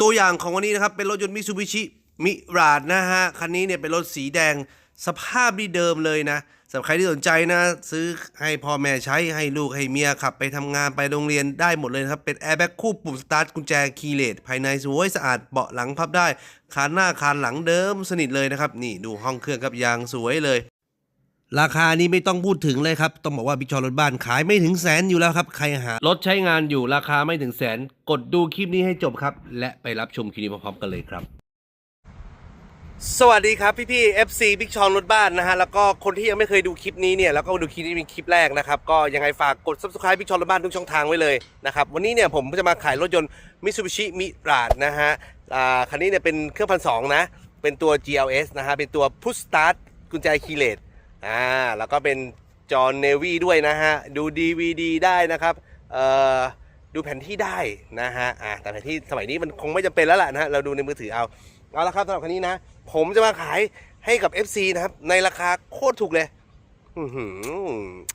ตัวอย่างของวันนี้นะครับ เป็นรถยนต์มิซูบิชิมิราดนะฮะ คันนี้เนี่ยเป็นรถสีแดงสภาพดีเดิมเลยนะสำหรับใครที่สนใจนะ ซื้อให้พ่อแม่ใช้ให้ลูกให้เมียขับไปทำงานไปโรงเรียนได้หมดเลยครับ เป็นแอร์แบ็กคู่ปุ่มสตาร์ทกุญแจคีย์เลสภายในสวยสะอาดเบาะหลังพับได้ คานหน้าคานหลังเดิมสนิทเลยนะครับ นี่ดูห้องเครื่องครับยางสวยเลย ราคานี้ไม่ต้องพูดถึงเลยครับ ต้องบอกว่าบิ๊กชอรถบ้านขายไม่ถึงแสนอยู่แล้วครับ ใครหารถใช้งานอยู่ราคาไม่ถึงแสน กดดูคลิปนี้ให้จบครับ และไปรับชมคลิปนี้พร้อมๆกันเลยครับ สวัสดีครับพี่พี่ FC บิ๊กชอนรถบ้านนะฮะแล้วก็คนที่ยังไม่เคยดูคลิปนี้เนี่ยแล้วก็ดูคลิปนี้เป็นคลิปแรกนะครับก็ยังไงฝากกด subscribe บิ๊กชอนรถบ้านทุกช่องทางไว้เลยนะครับวันนี้เนี่ยผมจะมาขายรถยนต์ Mitsubishi Mirage นะฮะอ่าคันนี้เนี่ยเป็นเครื่องพันสองนะเป็นตัว GLS นะฮะเป็นตัว Push Start กุญแจคีเลส อ่าแล้วก็เป็นจอเนวีด้วยนะฮะ ดู DVD ได้นะครับเอ่อดูแผนที่ได้นะฮะอ่าแต่แผนที่สมัยนี้มันคงไม่จำเป็นแล้วล่ะนะฮะเราดูในมือถือเอา เอาละครับสำหรับคันนี้นะ ผมจะมาขายให้กับ FC นะครับ ในราคาโคตรถูกเลยอื้อหือ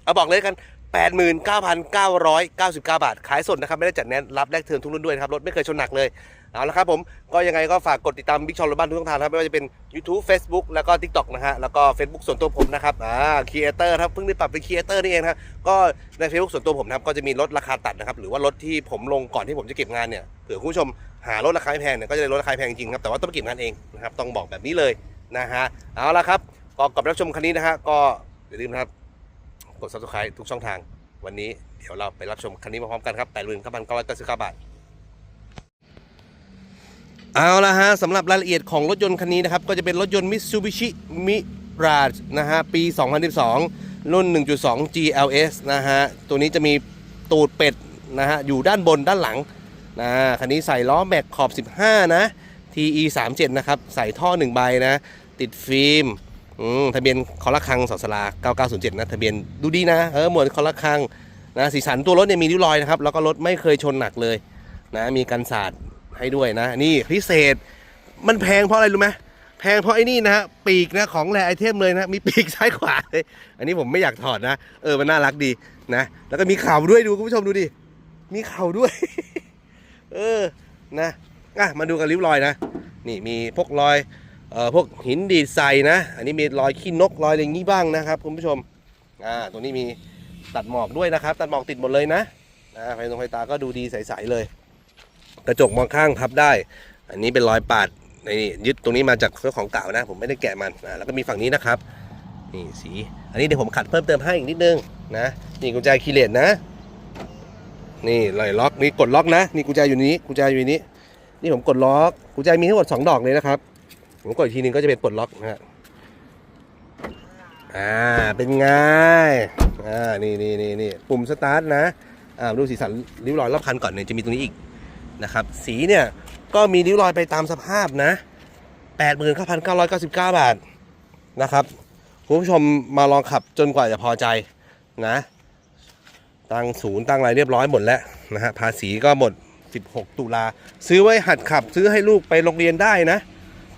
เอาบอกเลยกัน 89,999 บาท ขายสดนะครับ ไม่ได้จัดแนนรับแลกเทิร์นทุกรุ่นด้วยนะครับ รถไม่เคยชนหนักเลย เอาละครับผมก็ยังไงก็ฝากกดติดตามบิ๊กชอรถบ้านทุกช่องทางครับไม่ว่าจะเป็น YouTube Facebook แล้วก็ TikTok นะฮะแล้วก็ Facebook ส่วนตัวผมนะครับอ่าครีเอเตอร์ครับเพิ่งได้ปรับเป็นครีเอเตอร์นี่เองครับก็ใน Facebook ส่วนตัวผมนะครับก็จะมีลดราคาตัดนะครับหรือว่ารถที่ผมลงก่อนที่ผมจะเก็บงานเนี่ยเผื่อคุณผู้ชมหารถราคาไม่แพงเนี่ยก็จะได้ลดราคาแพงจริงครับแต่ว่าต้องไปเก็บงานเองนะครับต้องบอกแบบนี้เลยนะฮะเอาละครับก็ก่อนไปรับชมคันนี้นะฮะก็อย่าลืมนะครับกด subscribe ทุกช่องทางวันนี้เดี๋ยวเราไปรับชมคันนี้มาพร้อมกันครับแปดหมื่นเก้าพันเก้าร้อยเก้าสิบเก้าบาท เอาละฮะสำหรับรายละเอียดของรถยนต์คันนี้นะครับ ก็จะเป็นรถยนต์ Mitsubishi Mirage นะฮะ ปี 2012 รุ่น 1.2 GLS นะฮะ ตัวนี้จะมีตูดเป็ดนะฮะ อยู่ด้านบนด้านหลังนะคันนี้ใส่ล้อแม็กขอบ 15 นะ TE 37นะครับ ใส่ท่อ 1 ใบนะ ติดฟิล์มอืมทะเบียนคอละคังสอสลา9907 นะ ทะเบียนดูดีนะ เออหมวดคอละคังนะ สีสันตัวรถเนี่ยมีริ้วรอยนะครับ แล้วก็รถไม่เคยชนหนักเลยนะ มีกันสาด ให้ด้วยนะ นี่พิเศษมันแพงเพราะอะไรรู้ไหมแพงเพราะไอ้นี่นะฮะปีกนะของแรไอเทมเลยนะมีปีกซ้ายขวาเลยอันนี้ผมไม่อยากถอดนะ เออมันน่ารักดีนะ แล้วก็มีเข่าด้วยดูคุณผู้ชมดูดิมีเข่าด้วย เออนะอะมาดูกันริ้วรอยนะ นี่มีพวกรอยเอ่อพวกหินดีดใส่นะ อันนี้มีรอยขี้นกรอยอะไรอย่างนี้บ้างนะครับคุณผู้ชมอ่าตรงนี้มีตัดหมอกด้วยนะครับ ตัดหมอกติดหมดเลยนะอ่าไฟตรงไฟตาก็ดูดีใสๆเลย กระจกมองข้างพับได้ อันนี้เป็นรอยปาดในยึดตรงนี้มาจากเจ้าของเก่านะ ผมไม่ได้แกะมันอ่าแล้วก็มีฝั่งนี้นะครับนี่สี อันนี้เดี๋ยวผมขัดเพิ่มเติมให้อีกนิดนึงนะนี่กุญแจคีย์เลสนะ นี่ลอยล็อกนี่กดล็อกนะนี่กุญแจอยู่นี้กุญแจอยู่นี้ นี่ผมกดล็อกกุญแจมีทั้งหมดสองดอกเลยนะครับผมกดอีกทีนึงก็จะเป็นปลดล็อกนะฮะอ่าเป็นไงอ่านี่นี่นี่นี่ปุ่มสตาร์ทนะอ่าดูสีสันริ้วรอยรอบคันก่อนเนี่ยจะมีตรงนี้อีก นะครับ สีเนี่ยก็มีริ้วรอยไปตามสภาพนะ89,999 บาทนะครับคุณผู้ชมมาลองขับจนกว่าจะพอใจนะ ตั้งศูนย์ตั้งอะไรเรียบร้อยหมดแล้วนะฮะภาษีก็หมด 16 ตุลา ซื้อไว้หัดขับซื้อให้ลูกไปโรงเรียนได้นะ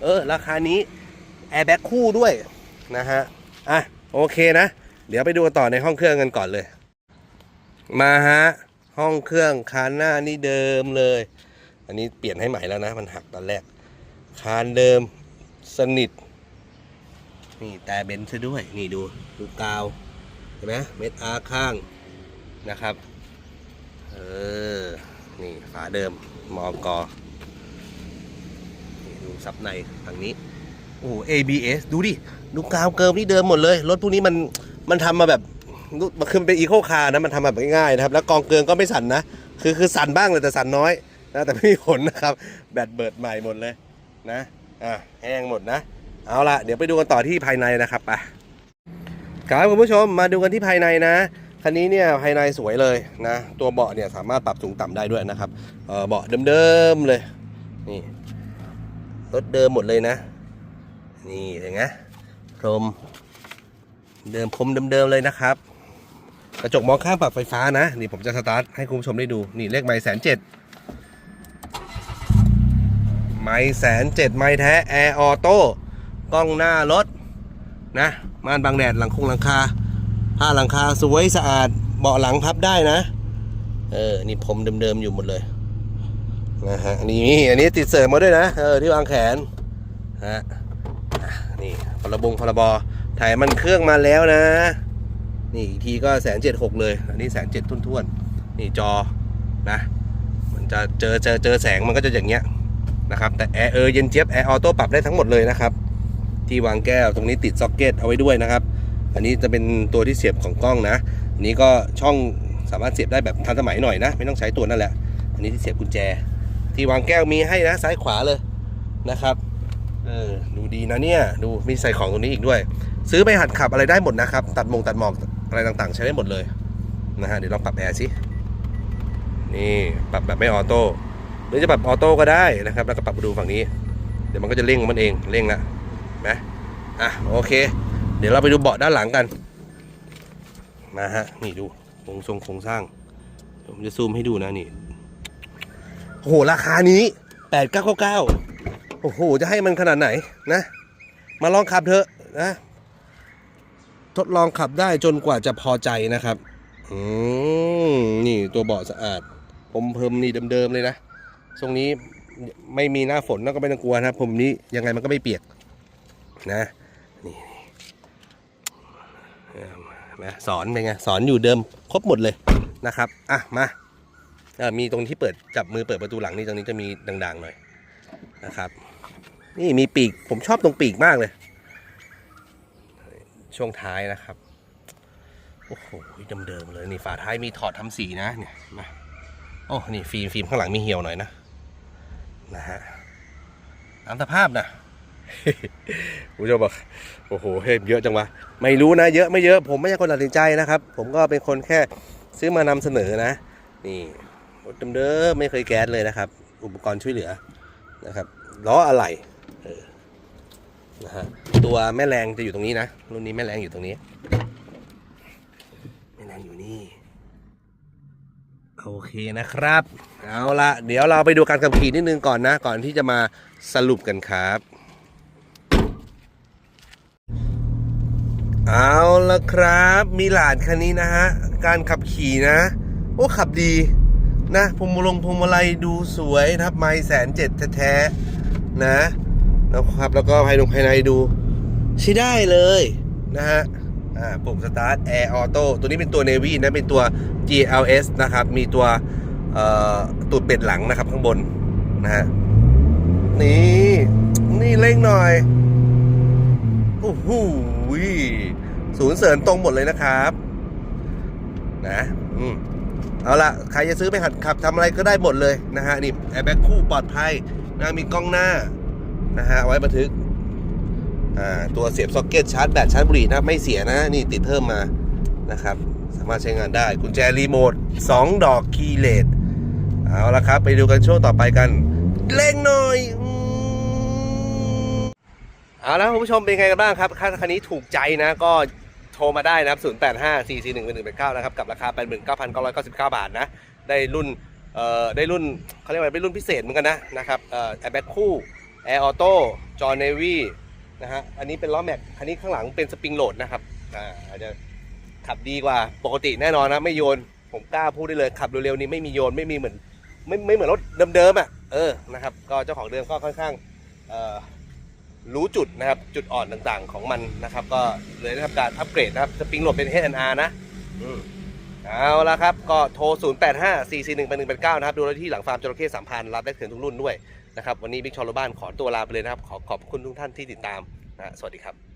เออ ราคานี้แอร์แบ็กคู่ด้วยนะฮะอะโอเคนะ เดี๋ยวไปดูกันต่อในห้องเครื่องกันก่อนเลย มาฮะ ห้องเครื่องคานหน้านี่เดิมเลย อันนี้เปลี่ยนให้ใหม่แล้วนะ มันหักตอนแรก คานเดิมสนิท นี่แต่เบนซ์ซะด้วย นี่ดูดูกาว เห็นไหมเม็ดอาร์ข้างนะครับ เออ นี่ฝาเดิมมอกอนี่ดูซับในฝั่งนี้ โอ้ ABS ดูดิ ดูกาวเกิมนี่เดิมหมดเลย รถพวกนี้มัน มันทำมาแบบ มันคือเป็นอีโคคาร์นะมันทำแบบง่ายๆนะครับ แล้วกองเกินก็ไม่สั่นนะ คือคือสั่นบ้างเลยแต่สั่นน้อยนะแต่ไม่มีผลนะครับ แบตเบิดใหม่หมดเลยนะอะแห้งหมดนะ เอาละเดี๋ยวไปดูกันต่อที่ภายในนะครับไปครับคุณผู้ชมมาดูกันที่ภายในนะคันนี้เนี่ยภายในสวยเลยนะ ตัวเบาะเนี่ยสามารถปรับสูงต่ำได้ด้วยนะครับเออเบาะเดิมๆเลยนี่รถเดิมหมดเลยนะ นี่เห็นไหมพรมเดิมพรมเดิมๆเลยนะครับ กระจกมองข้างปรับไฟฟ้านะ นี่ผมจะสตาร์ทให้คุณผู้ชมได้ดู นี่เลขไม้แสนเจ็ดไม้แสนเจ็ดไม้แท้แอร์ออโต้กล้องหน้ารถนะม่านบังแดดหลังคงหลังคาผ้าหลังคาสวยสะอาดเบาะหลังพับได้นะ เออ นี่ผมเดิมๆอยู่หมดเลยนะฮะนนี้อันนี้ติดเสริมมาด้วยนะเออที่วางแขนฮะอะนี่พรบงพรบถ่ายมันเครื่องมาแล้วนะ นี่อีกทีก็แสนเจ็ดหกเลย อันนี้แสนเจ็ดทุ่นๆ นี่จอนะ มันจะเจอเจอเจอแสงมันก็จะอย่างเงี้ยนะครับแต่แอร์เออเย็นเจี๊ยบแอร์ออโต้ปรับได้ทั้งหมดเลยนะครับ ที่วางแก้วตรงนี้ติดซ็อกเก็ตเอาไว้ด้วยนะครับ อันนี้จะเป็นตัวที่เสียบของกล้องนะ อันนี้ก็ช่องสามารถเสียบได้แบบทันสมัยหน่อยนะ ไม่ต้องใช้ตัวนั่นแหละ อันนี้ที่เสียบกุญแจ ที่วางแก้วมีให้นะซ้ายขวาเลยนะครับเออดูดีนะเนี่ย ดูมีใส่ของตรงนี้อีกด้วย ซื้อไปหัดขับอะไรได้หมดนะครับ ตัดมงตัดหมอก อะไรต่างๆ ใช้ได้หมดเลยนะฮะเดี๋ยวลองปรับแอร์สินี่ปรับแบบไม่ออโต้หรือจะปรับออโต้ก็ได้นะครับ แล้วก็ปรับมาดูฝั่งนี้ เดี๋ยวมันก็จะเร่งของมันเองเร่งละนะอะโอเค เดี๋ยวเราไปดูเบาะด้านหลังกันมาฮะนี่ดูโครงทรงโครงสร้างผมจะซูมให้ดูนะนี่โอ้โหราคานี้แปดเก้าเก้าโอ้โหจะให้มันขนาดไหนนะ มาลองขับเถอะนะ ทดลองขับได้จนกว่าจะพอใจนะครับ อืมนี่ตัวเบาะสะอาด ผมเพิ่มนี่เดิมๆเลยนะทรงนี้ไม่มีหน้าฝนก็ไม่ต้องกลัวนะครับ ผมนี้ยังไงมันก็ไม่เปียกนะนี่นะสอนเป็นไงสอนอยู่เดิมครบหมดเลยนะครับ อะ มาเอ่อมีตรงที่เปิดจับมือเปิดประตูหลังนี่ตรงนี้จะมีด่างๆหน่อยนะครับ นี่มีปีกผมชอบตรงปีกมากเลย ช่วงท้ายนะครับ โอ้โหเดิมๆเลยนี่ฝาท้ายมีถอดทำสีนะเนี่ยมาโอ้นี่ฟิล์มฟิล์มข้างหลังมีเหี่ยวหน่อยนะนะฮะตามสภาพนะผู้ชมบอกโอ้โหเฮ้ยเยอะจังวะไม่รู้นะ เยอะไม่เยอะผมไม่ใช่คนตัดสินใจนะครับ ผมก็เป็นคนแค่ซื้อมานำเสนอนะ นี่รถเดิมๆไม่เคยแก๊สเลยนะครับ อุปกรณ์ช่วยเหลือนะครับล้ออะไร นะฮะตัวแม่แรงจะอยู่ตรงนี้นะรุ่นนี้แม่แรงอยู่ตรงนี้แม่แรงอยู่นี่โอเคนะครับ เอาละเดี๋ยวเราไปดูการขับขี่นิดนึงก่อนนะ ก่อนที่จะมาสรุปกันครับ เอาละครับมีหลานคันนี้นะฮะ การขับขี่นะ โอ้ขับดีนะพวงมาลงพวงมาลัยดูสวยนะครับ ไม่แสนเจ็ดแท้ๆนะ นะครับ แล้วก็ภายในภายในดูใช้ได้เลยนะฮะอ่าปุ่มสตาร์ทแอร์ออโต้ตัวนี้เป็นตัว Navy นะเป็นตัว GLS นะครับ มีตัวเอ่อตูดเป็ดหลังนะครับข้างบนนะฮะนี่นี่เร่งหน่อยโอ้โหศูนย์เสริญตรงหมดเลยนะครับ นะอืมเอาละใครจะซื้อไปหัดขับทำอะไรก็ได้หมดเลยนะฮะนี่แอร์แบ็กคู่ปลอดภัยนะมีกล้องหน้า นะฮะไว้บันทึกตัวเสียบซ็อกเก็ตชาร์จแบตชาร์จบุหรี่นะไม่เสียนะ นี่ติดเพิ่มมานะครับ สามารถใช้งานได้ กุญแจรีโมท 2 ดอกคีย์เลสเอาละครับ ไปดูกันช่วงต่อไปกันเร่งหน่อยเอาละคุณผู้ชมเป็นไงกันบ้างครับค่าคันนี้ถูกใจนะก็โทรมาได้นะครับ 0 8 5 4 4 1 1 1 9นะครับ กับราคา 89,999 บาทนะ ได้รุ่นได้รุ่นเขาเรียกว่าเป็นรุ่นพิเศษเหมือนกันนะนะครับแอร์แบ็คคู่ แอร์ออโต้จอเนวี่นะฮะอันนี้เป็นล้อแม็กอันนี้ข้างหลังเป็นสปริงโหลดนะครับอ่าอาจจะขับดีกว่าปกติแน่นอนนะไม่โยน ผมกล้าพูดได้เลยขับเร็วๆนี้ไม่มีโยนไม่มีเหมือนไม่ไม่เหมือนรถเดิมๆอะเออนะครับก็เจ้าของเดิมก็ค่อนข้างรู้จุดนะครับจุดอ่อนต่างๆของมันนะครับ ก็เลยได้ทำการอัปเกรดนะครับสปริงโหลดเป็น HNR นะอืมเอาละครับ ก็โทร 0 8 5 4 4 1 8 1 8 9 นะครับ ดูได้ที่หลังฟาร์มจระเข้สามพันรับได้ถึงทุกรุ่นด้วย นะครับวันนี้บิ๊กชอลบ้านขอตัวลาไปเลยนะครับ ขอขอบคุณทุกท่านที่ติดตามนะสวัสดีครับ